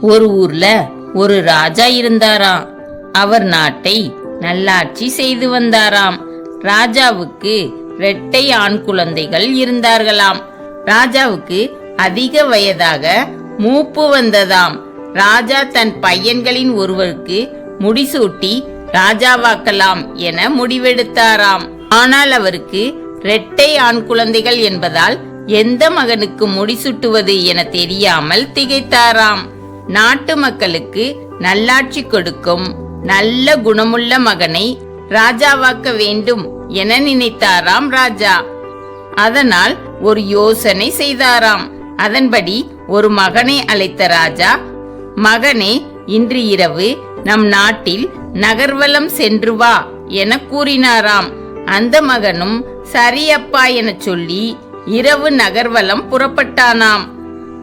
ஒரு ஊர்ல ஒரு ராஜா இருந்தாராம். அவர் நாட்டை நல்லாட்சி செய்து வந்தாராம். ராஜாவுக்கு இரட்டை ஆண் குழந்தைகள் இருந்தார்களாம். ராஜாவுக்கு அதிக வயதாக மூப்பு வந்ததாம். ராஜா தன் பையன்களின் ஒருவருக்கு முடிசூட்டி ராஜாவாக்கலாம் என முடிவெடுத்தாராம். ஆனால் அவருக்கு இரட்டை ஆண் குழந்தைகள் என்பதால் எந்த மகனுக்கு முடிசூட்டுவது என தெரியாமல் திகைத்தாராம். நாட்டு மக்களுக்கு நல்லாட்சி கொடுக்கும். நல்ல குணமுள்ள மகனை ராஜாவாக்க வேண்டும் என நினைத்தாராம் ராஜா. அதனால் ஒரு யோசனை செய்தாராம். அதன்படி ஒரு மகனை அழைத்த ராஜா மகனே இன்று இரவு நம் நாட்டில் நகர்வலம் சென்று வா என கூறினாராம். அந்த மகனும் சரியப்பா என சொல்லி இரவு நகர்வலம் புறப்பட்டானாம்.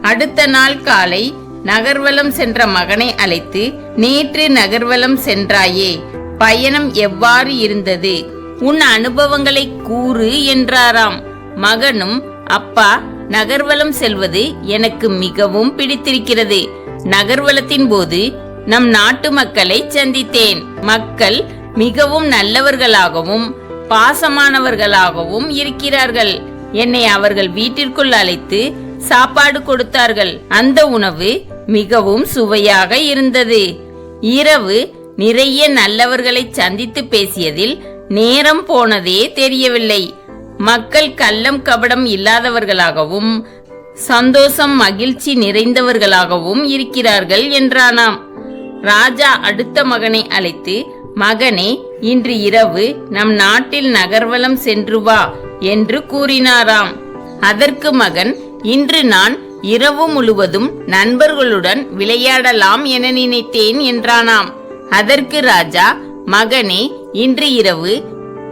அடுத்த நாள் காலை நகர்வலம் சென்ற மகனை அழைத்து நேற்று நகர்வலம் சென்றாயே பயணம் எவ்வாறு இருந்தது? உன் அனுபவங்களை கூறு என்றாராம். மகனும் அப்பா நகர்வலம் செல்வது எனக்கு மிகவும் பிடித்திருக்கிறது. நகர்வலத்தின் போது நம் நாட்டு மக்களை சந்தித்தேன். மக்கள் மிகவும் நல்லவர்களாகவும் பாசமானவர்களாகவும் இருக்கிறார்கள். என்னை அவர்கள் வீட்டிற்குள் அழைத்து சாப்பாடு கொடுத்தார்கள். அந்த உணவு மிகவும் சுவையாக இருந்தது. இரவு நிறைய நல்லவர்களை சந்தித்து பேசியதில் நேரம் போனதே தெரியவில்லை. மக்கள் கள்ளம் கபடம் இல்லாதவர்களாகவும் சந்தோஷம் மகிழ்ச்சி நிறைந்தவர்களாகவும் இருக்கிறார்கள் என்றானாம். ராஜா அடுத்த மகனை அழைத்து மகனே இன்று இரவு நம் நாட்டில் நகர்வலம் சென்று வா என்று கூறினாராம். அதற்கு மகன் இன்று நான் இரவு முழுவதும் நண்பர்களுடன் விளையாடலாம் என நினைத்தேன் என்றானாம். அதற்கு ராஜா மகனே இன்று இரவு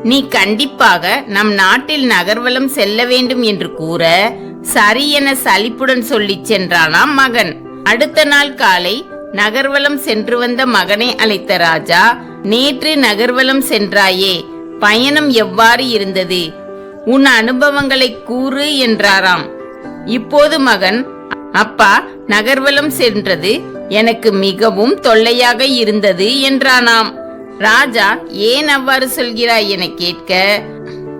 நீ கண்டிப்பாக நம் நாட்டில் நகர்வலம் செல்ல வேண்டும் என்று கூற சரி என சலிப்புடன் சொல்லிச் சென்றானாம் மகன். அடுத்த நாள் காலை நகர்வலம் சென்று வந்த மகனை அழைத்த ராஜா நேற்று நகர்வலம் சென்றாயே பயணம் எவ்வாறு இருந்தது? உன் அனுபவங்களை கூறு என்றாராம். இப்போது மகன் அப்பா நகர்வலம் சென்றது எனக்கு மிகவும் தொல்லையாக இருந்தது என்றானாம். ராஜா ஏன் அவ்வாறு சொல்கிறாய் என கேட்க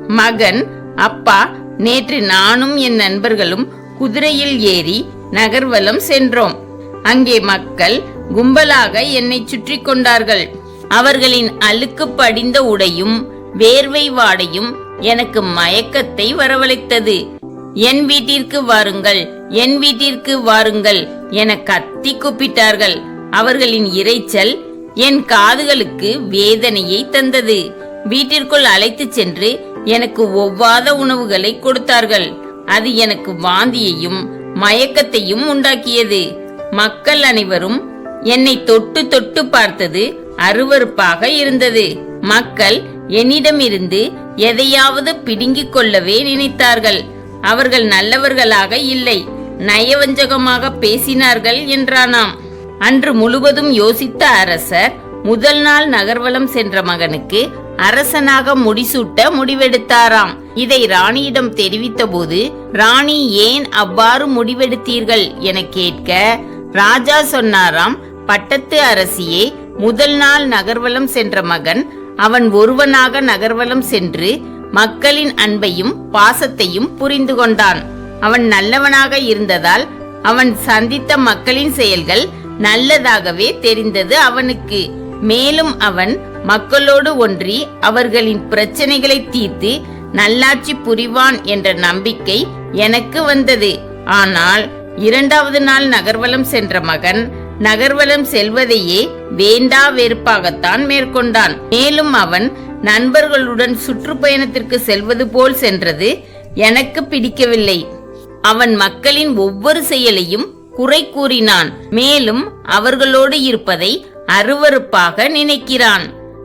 மகன் அப்பா நேற்று நானும் என் நண்பர்களும் குதிரையில் ஏறி நகர்வலம் சென்றோம். அங்கே மக்கள் கும்பலாக என்னை சுற்றி கொண்டார்கள். அவர்களின் அழுக்கு படிந்த உடையும் வேர்வை வாடையும் எனக்கு மயக்கத்தை வரவழைத்தது. என் வீட்டிற்கு வாருங்கள் என் வீட்டிற்கு வாருங்கள் என கத்தி கூப்பிட்டார்கள். அவர்களின் இரைச்சல் என் காதுகளுக்கு வேதனையை தந்தது. வீட்டிற்குள் அழைத்துச் சென்று எனக்கு ஒவ்வாத உணவுகளை கொடுத்தார்கள். அது எனக்கு வாந்தியையும் மயக்கத்தையும் உண்டாக்கியது. மக்கள் அனைவரும் என்னை தொட்டு தொட்டு பார்த்தது அருவருப்பாக இருந்தது. மக்கள் என்னிடமிருந்து எதையாவது பிடுங்கிக் கொள்ளவே நினைத்தார்கள். அவர்கள் நல்லவர்களாக இல்லை. நயவஞ்சகமாக பேசினார்கள் என்றானாம். அன்று முழுவதும் யோசித்த அரசர் முதல் நாள் நகர்வலம் சென்ற மகனுக்கு அரசனாக முடிசூட்ட முடிவெடுத்தாராம். இதை ராணியிடம் தெரிவித்தபோது ராணி ஏன் அவ்வாறு முடிவெடுத்தீர்கள்? என கேட்க ராஜா சொன்னாராம் பட்டத்து அரசியே முதல் நாள் நகர்வலம் சென்ற மகன் அவன் ஒருவனாக நகர்வலம் சென்று மக்களின் அன்பையும் பாசத்தையும் புரிந்து கொண்டான். அவன் நல்லவனாக இருந்ததால் அவன் சந்தித்த மக்களின் செயல்கள் நல்லதாகவே தெரிந்தது அவனுக்கு. மேலும் அவன் மக்களோடு ஒன்றி அவர்களின் பிரச்சனைகளை தீர்த்து நல்லாட்சி புரிவான் என்ற நம்பிக்கை எனக்கு வந்தது. ஆனால் இரண்டாவது நாள் நகர்வலம் சென்ற மகன் நகர்வலம் செல்வதையே வேண்டா வெறுப்பாகத்தான் மேற்கொண்டான். மேலும் அவன் நண்பர்களுடன் சுற்றுப்பயணத்திற்கு செல்வது போல் சென்றது எனக்கு பிடிக்கவில்லை. அவன் மக்களின் ஒவ்வொரு செயலையும் குறை கூறினான். மேலும் அவர்களோடு இருப்பதை அருவருப்பாக நினைக்கிறான்.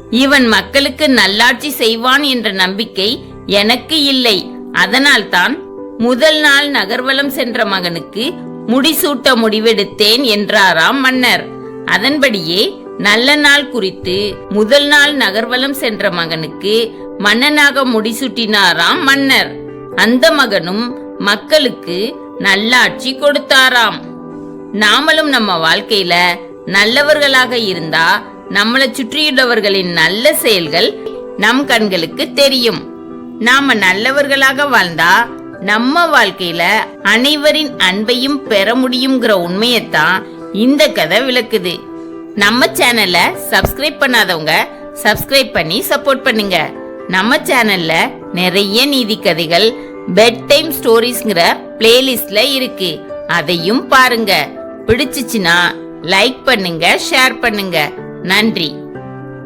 இவன் மக்களுக்கு நல்லாட்சி செய்வான் என்ற நம்பிக்கை எனக்கு இல்லை. அதனால்தான் முதல் நாள் நகர்வலம் சென்ற மகனுக்கு முடிசூட்ட முடிவெடுத்தேன் என்றாராம் மன்னர். அதன்படியே நல்ல நாள் குறித்து முதல் நாள் நகர்வலம் சென்ற மகனுக்கு மன்னனாக முடிசூட்டினாராம் மன்னர். அந்த மகனும் மக்களுக்கு நல்லாட்சி கொடுத்தாராம். நாமளும் நம்ம வாழ்க்கையில நல்லவர்களாக இருந்தா நம்மளை சுற்றியுள்ளவர்களின் நல்ல செயல்கள் நம் கண்களுக்கு தெரியும். நாம நல்லவர்களாக வாழ்ந்தா நம்ம வாழ்க்கையில அனைவரின் அன்பையும் பெற முடியுங்கிற உண்மையத்தான் இந்த கதை விளக்குது. நம்ம சேனலை சப்ஸ்கிரைப் பண்ணாதவங்க சப்ஸ்கிரைப் பண்ணி சப்போர்ட் பண்ணுங்க. நம்ம சேனல்ல நிறைய நீதி கதைகள் பெட் டைம் ஸ்டோரிஸ்ங்கிற பிளேலிஸ்ட்ல இருக்கு. அதையும் பாருங்க. பிடிச்சிச்சுனா லைக் பண்ணுங்க ஷேர் பண்ணுங்க. நன்றி.